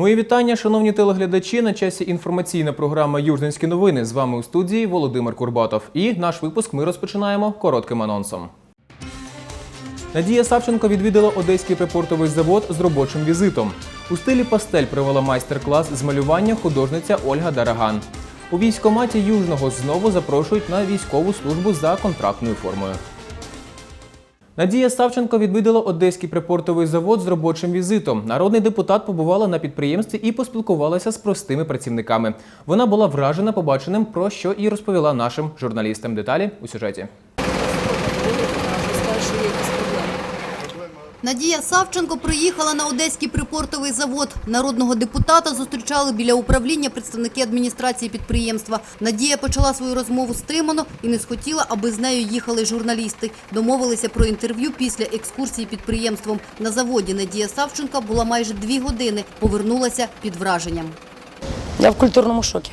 Мої вітання, шановні телеглядачі. На часі інформаційна програма Южненські новини. З вами у студії Володимир Курбатов. І наш випуск ми розпочинаємо коротким анонсом. Надія Савченко відвідала одеський припортовий завод з робочим візитом. У стилі пастель провела майстер-клас з малювання художниця Ольга Дараган. У військкоматі Южного знову запрошують на військову службу за контрактною формою. Надія Савченко відвідала одеський припортовий завод з робочим візитом. Народний депутат побувала на підприємстві і поспілкувалася з простими працівниками. Вона була вражена побаченим, про що і розповіла нашим журналістам. Деталі у сюжеті. Надія Савченко приїхала на одеський припортовий завод. Народного депутата зустрічали біля управління представники адміністрації підприємства. Надія почала свою розмову стримано і не схотіла, аби з нею їхали журналісти. Домовилися про інтерв'ю після екскурсії підприємством. На заводі Надія Савченко була майже дві години. Повернулася під враженням. Я в культурному шокі.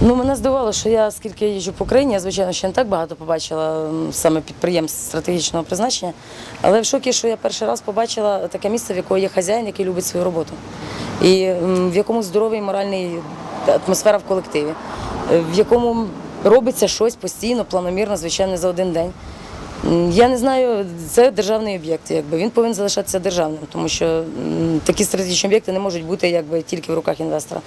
Ну, мене здивувало, що я, скільки я їжджу по країні, я, звичайно, ще не так багато побачила саме підприємств стратегічного призначення. Але в шокі, що я перший раз побачила таке місце, в якого є хазяїн, який любить свою роботу. І в якому здоровий моральний атмосфера в колективі, е, в якому робиться щось постійно, планомірно, звичайно, за один день. Я не знаю, це державний об'єкт, якби він повинен залишатися державним, тому що такі стратегічні об'єкти не можуть бути якби тільки в руках інвестора.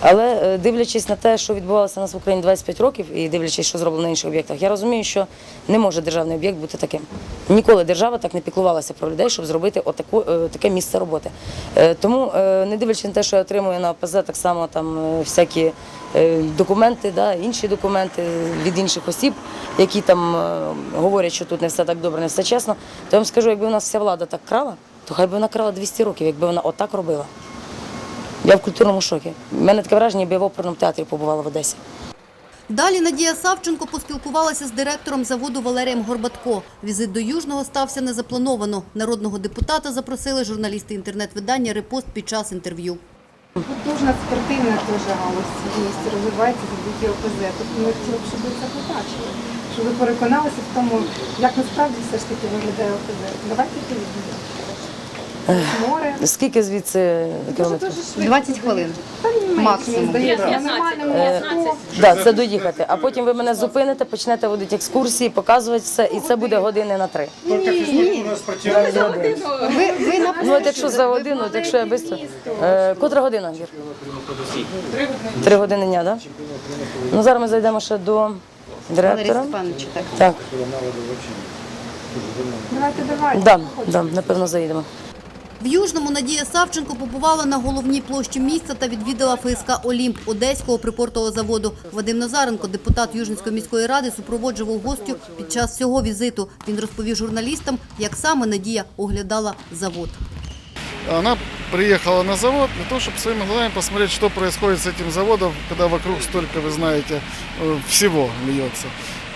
Але е, дивлячись на те, що відбувалося у нас в Україні 25 років, і дивлячись, що зроблено на інших об'єктах, я розумію, що не може державний об'єкт бути таким. Ніколи держава так не піклувалася про людей, щоб зробити отаку, е, таке місце роботи. Е, Тому, не дивлячись на те, що я отримую на ОПЗ так само там всякі документи, да, інші документи від інших осіб, які там говорять, що тут не все так добре, не все чесно, то я вам скажу, якби у нас вся влада так крала, то хай би вона крала 200 років, якби вона отак робила. Я в культурному шокі. У мене таке враження, якби я в оперному театрі побувала в Одесі. Далі Надія Савченко поспілкувалася з директором заводу Валерієм Горбатко. Візит до Южного стався незаплановано. Народного депутата запросили журналісти інтернет-видання «Репост» під час інтерв'ю. Потужна спортивна теж галузь в місті розвивається завдяки ОПЗ. Тобто ми хотіли б, щоб ви це побачили, щоб ви переконалися в тому, як насправді все ж таки виглядає ОПЗ. Давайте телевізор. Море. Скільки звідси кілометрів? 20 хвилин. Та ні, менше, Максимум. мені здається, нормальному. Да, це доїхати. А потім ви мене зупините, почнете водити екскурсії, показувати все, і це буде години на три. Ви, ви на Ну от якщо за годину, от якщо я швидко. Е, котра година, Гір? Три години дня, так? Да? Ну зараз ми зайдемо ще до Степановича, так. Так, Давайте, давайте. да, да, напевно, заїдемо. В Южному Надія Савченко побувала на головній площі міста та відвідала ФСК «Олімп» Одеського припортового заводу. Вадим Назаренко, депутат Южненської міської ради, супроводжував гостю під час цього візиту. Він розповів журналістам, як саме Надія оглядала завод. Она приехала на завод для того, чтобы своими глазами посмотреть, что происходит с этим заводом, когда вокруг столько, вы знаете, э, всего льется.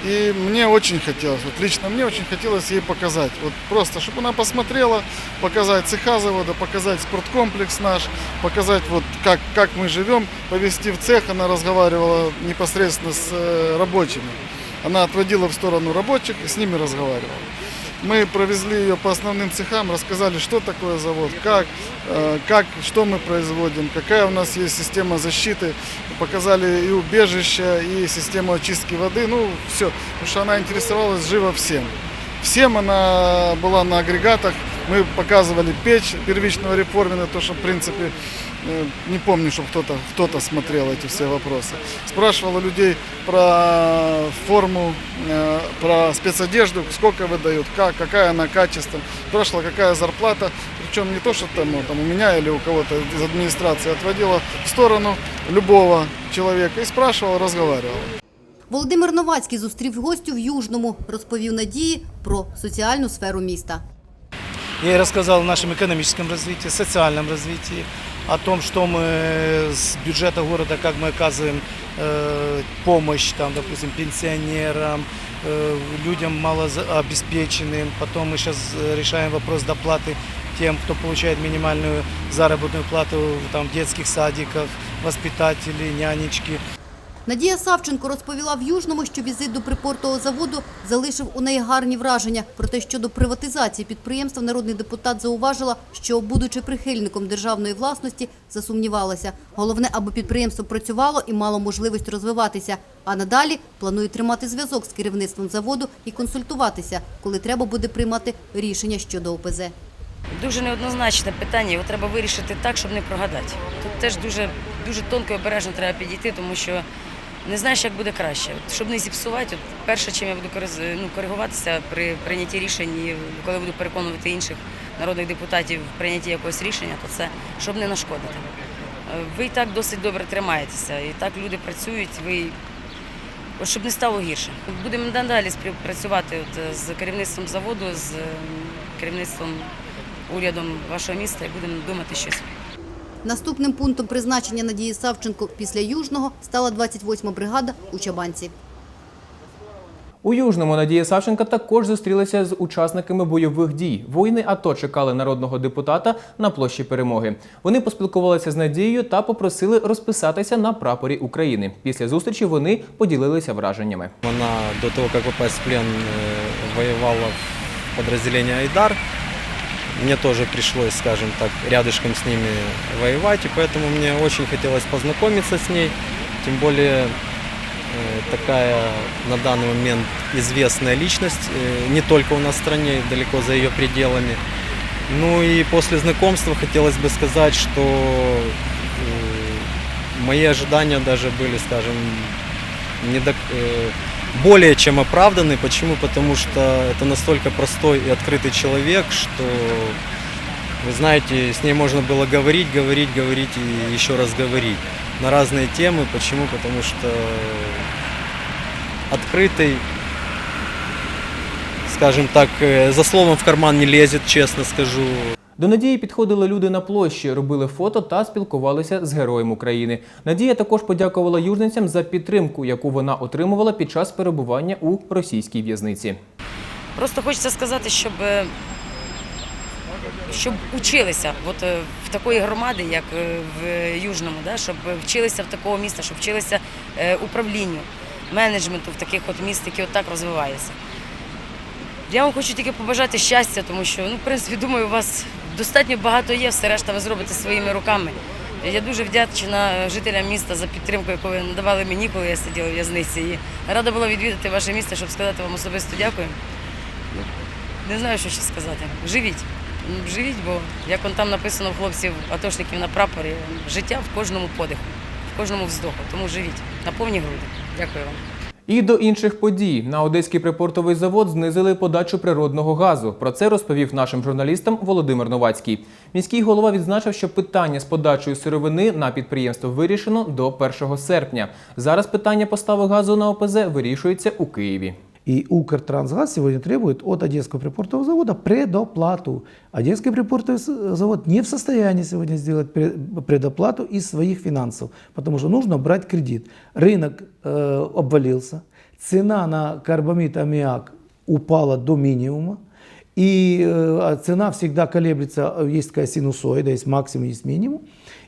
И мне очень хотелось, вот лично мне очень хотелось ей показать, вот просто, чтобы она посмотрела, показать цеха завода, показать спорткомплекс наш, показать вот как, как мы живем, повести в цех, она разговаривала непосредственно с э, рабочими. Она отводила в сторону рабочих и с ними разговаривала. Мы провезли ее по основным цехам, рассказали, что такое завод, как, э, как, что мы производим, какая у нас есть система защиты, показали и убежище, и систему очистки воды, ну все, потому что она интересовалась живо всем. Всем она была на агрегатах, мы показывали печь первичного реформина, то, что в принципе э, не помню, чтобы кто-то кто смотрел эти все вопросы. Спрашивала людей про форму, э, про спецодежду, сколько выдают, как, какая она качество. Спрашивала, какая зарплата. Причем не то, что там, ну, там у меня или у кого-то из администрации отводила в сторону любого человека и спрашивала, разговаривала. Володимир Новацький зустрів гостю в Южному, розповів Надії про соціальну сферу міста. Я ей рассказал о нашем экономическом развитии, социальном развитии, о том, что мы с бюджета города, как мы оказываем э, помощь, там, допустим, пенсионерам, э, людям малообеспеченным. Потом мы сейчас решаем вопрос доплаты тем, кто получает минимальную заработную плату там, в детских садиках, воспитатели, нянечки. Надія Савченко розповіла в Южному, що візит до припортового заводу залишив у неї гарні враження. Проте щодо приватизації підприємства народний депутат зауважила, що, будучи прихильником державної власності, засумнівалася. Головне, аби підприємство працювало і мало можливість розвиватися. А надалі планує тримати зв'язок з керівництвом заводу і консультуватися, коли треба буде приймати рішення щодо ОПЗ. Дуже неоднозначне питання, його треба вирішити так, щоб не прогадати. Тут теж дуже, дуже тонко і обережно треба підійти, тому що не знаєш, як буде краще. Щоб не зіпсувати, от перше, чим я буду ну, коригуватися при прийнятті рішень, коли буду переконувати інших народних депутатів в прийнятті якогось рішення, то це щоб не нашкодити. Е, Ви і так досить добре тримаєтеся, і так люди працюють, ви От щоб не стало гірше. Будемо надалі співпрацювати от е, з керівництвом заводу, з ем, керівництвом урядом вашого міста і будемо думати щось. Наступним пунктом призначення Надії Савченко після Южного стала 28-ма бригада у Чабанці. У Южному Надія Савченка також зустрілася з учасниками бойових дій. Воїни АТО чекали народного депутата на площі перемоги. Вони поспілкувалися з Надією та попросили розписатися на прапорі України. Після зустрічі вони поділилися враженнями. Она до того, как попасть в плен, э, воевала в подразделении Айдар. Мне тоже пришлось, скажем так, рядышком с ними воевать, и поэтому мне очень хотелось познакомиться с ней. Тем более э, такая на данный момент известная личность, э, не только у нас в стране, далеко за ее пределами. Ну и после знакомства хотелось бы сказать, что э, мои ожидания даже были, скажем, не до- более чем оправданы. Почему? Потому что это настолько простой и открытый человек, что, вы знаете, с ней можно было говорить, говорить, говорить и еще раз говорить на разные темы. Почему? Потому что открытый, скажем так, э, за словом в карман не лезет, честно скажу. До Надії підходили люди на площі, робили фото та спілкувалися з героєм України. Надія також подякувала южницям за підтримку, яку вона отримувала під час перебування у російській в'язниці. Просто хочеться сказати, щоб, е, щоб училися от, е, в такої громади, як е, в Южному, да, щоб вчилися в такого міста, щоб вчилися управлінню, менеджменту в таких от міст, які отак розвиваються. Я вам хочу тільки побажати щастя, тому що, ну, в принципі, думаю, у вас достатньо багато є, все решта ви зробите своїми руками. Я дуже вдячна жителям міста за підтримку, яку ви надавали мені, коли я сиділа в в'язниці. І рада була відвідати ваше місто, щоб сказати вам особисто дякую. Не знаю, що ще сказати. Живіть. Живіть, бо як он там написано в хлопців, атошників на прапорі, життя в кожному подиху, в кожному вздоху. Тому живіть на повні груди. Дякую вам. І до інших подій на Одеський припортовий завод знизили подачу природного газу. Про це розповів нашим журналістам Володимир Новацький. Міський голова відзначив, що питання з подачею сировини на підприємство вирішено до 1 серпня. Зараз питання постави газу на ОПЗ вирішується у Києві. И Укртрансгаз сегодня требует от Одесского припортового завода предоплату. Одесский припортовый с- завод не в состоянии сегодня сделать пре- предоплату из своих финансов, потому что нужно брать кредит. Рынок э, обвалился, цена на карбамид, аммиак упала до минимума. И э, цена всегда колеблется, э, есть такая синусоида, есть максимум, есть минимум.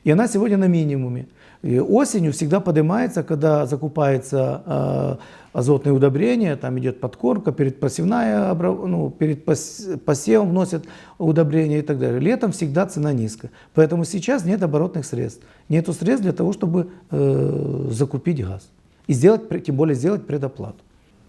И она сегодня на минимуме. И осенью всегда поднимается, когда закупается э, азотные удобрения, там идет подкормка, перед посевная, обра- ну, перед пос- посевом вносят удобрения и так далее. Летом всегда цена низкая. Поэтому сейчас нет оборотных средств. Нету средств для того, чтобы э, закупить газ. И сделать, пре- тем более сделать предоплату.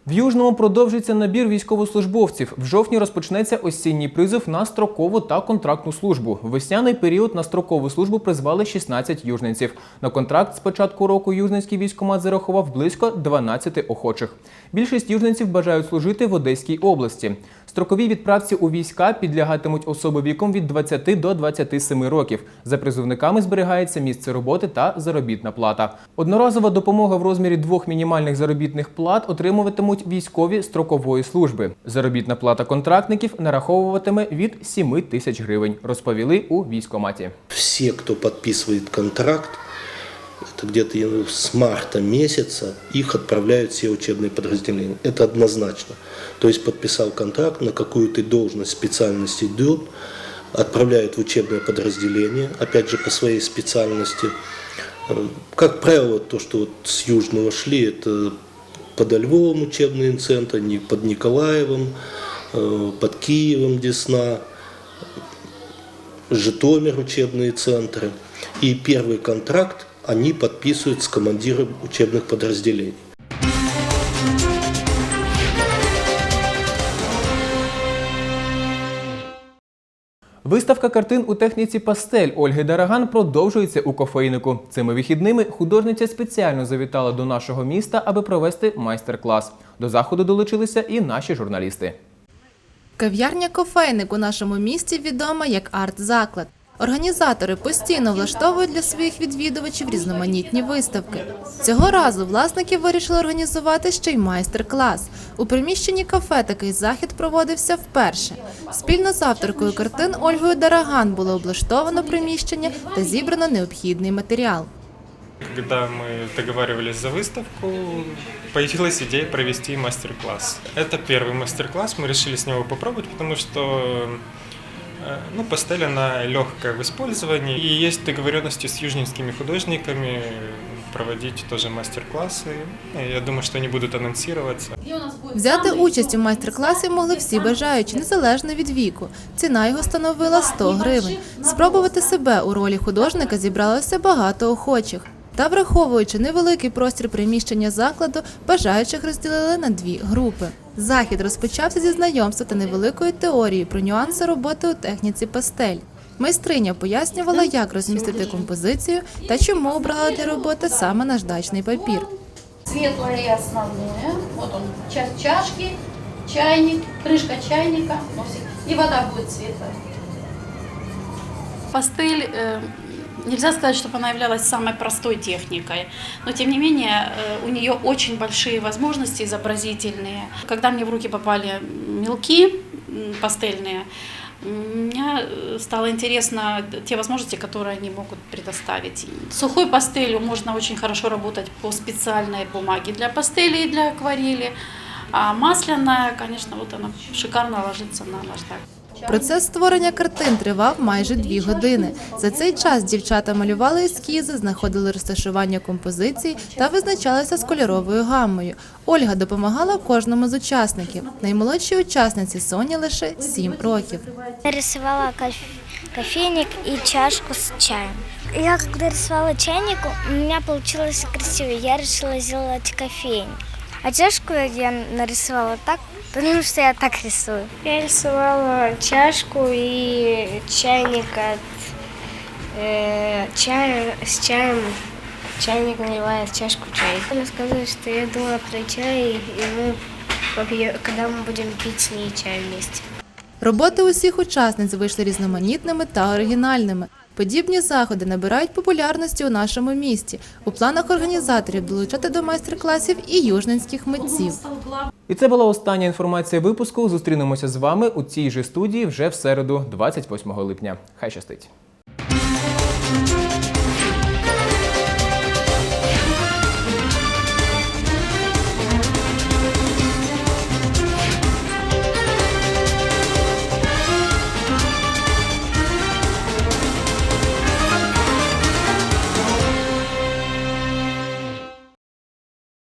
В Южному продовжиться набір військовослужбовців. В жовтні розпочнеться осінній призов на строкову та контрактну службу. Весняний період на строкову службу призвали 16 южненців. На контракт з початку року южненський військомат зарахував близько 12 охочих. Більшість южненців бажають служити в Одеській області. Строковій відправці у війська підлягатимуть особи віком від 20 до 27 років. За призовниками зберігається місце роботи та заробітна плата. Одноразова допомога в розмірі двох мінімальних заробітних плат отримуватимуть військові строкової служби. Заробітна плата контрактників нараховуватиме від 7 тисяч гривень, розповіли у військкоматі. все, кто подписывает контракт, где-то с марта месяца, их отправляют все учебные подразделения. Это однозначно. То есть подписал контракт, на какую ты должность, специальность идет, отправляют в учебное подразделение, опять же по своей специальности. Э, Как правило, то, что вот с Южного шли, это под Львовом учебный центр, под Николаевым, э, под Киевом Десна, Житомир учебные центры. И первый контракт они подписывают с командиром учебных подразделений. Виставка картин у техніці пастель Ольги Дараган продовжується у кофейнику. Цими вихідними художниця спеціально завітала до нашого міста, аби провести майстер-клас. До заходу долучилися і наші журналісти. Кав'ярня Кофейник у нашому місті відома як арт-заклад. Організатори постійно влаштовують для своїх відвідувачів різноманітні виставки. Цього разу власники вирішили організувати ще й майстер-клас. У приміщенні кафе такий захід проводився вперше. Спільно з авторкою картин Ольгою Дараган було облаштовано приміщення та зібрано необхідний матеріал. Когда мы договаривались за выставку, появилась идея провести мастер-класс. Это первый мастер-класс, мы решили с него попробовать, потому что э, ну, пастель, она легкая в использовании, и есть договоренности с южнинскими художниками проводить тоже мастер-классы. Я думаю, что они будут анонсироваться. Взяти участь у майстер-класі могли всі бажаючі, незалежно від віку. Ціна його становила 100 гривень. Спробувати себе у ролі художника зібралося багато охочих. Та враховуючи невеликий простір приміщення закладу, бажаючих розділили на дві групи. Захід розпочався зі знайомства та невеликої теорії про нюанси роботи у техніці пастель. Майстриня пояснювала, як розмістити композицію та чому обрала для роботи саме наждачний папір. Светлое основное. Вот он, часть чашки, чайник, крышка чайника. И вода будет светлая. Пастель, э, нельзя сказать, чтобы она являлась самой простой техникой, но тем не менее э, у нее очень большие возможности изобразительные. Когда мне в руки попали мелки пастельные, мне э, стало интересно те возможности, которые они могут предоставить. Сухой пастелью можно очень хорошо работать по специальной бумаге для пастели и для акварели. А масляная, конечно, вот она шикарно ложится на наждак. Процес створення картин тривав майже дві години. За цей час дівчата малювали ескізи, знаходили розташування композицій та визначалися з кольоровою гаммою. Ольга допомагала кожному з учасників. Наймолодшій учасниці Соні лише 7 років. Нарисовала коф- кофейник и чашку с чаем. Я когда рисовала чайник, у меня получилось красиво. Я решила сделать кофейник. А чашку я нарисовала так, потому что я так рисую. Я рисовала чашку и чайник от чая с чаем. Чайник наливает в чашку чай. Рассказываю, что я думала про чай, и мы, когда мы будем пить с ней чай вместе. Роботи усіх учасниць вийшли різноманітними та оригінальними. Подібні заходи набирають популярності у нашому місті. У планах організаторів долучати до майстер-класів і южненських митців. І це була остання інформація випуску. Зустрінемося з вами у цій же студії вже в середу, 28 липня. Хай щастить!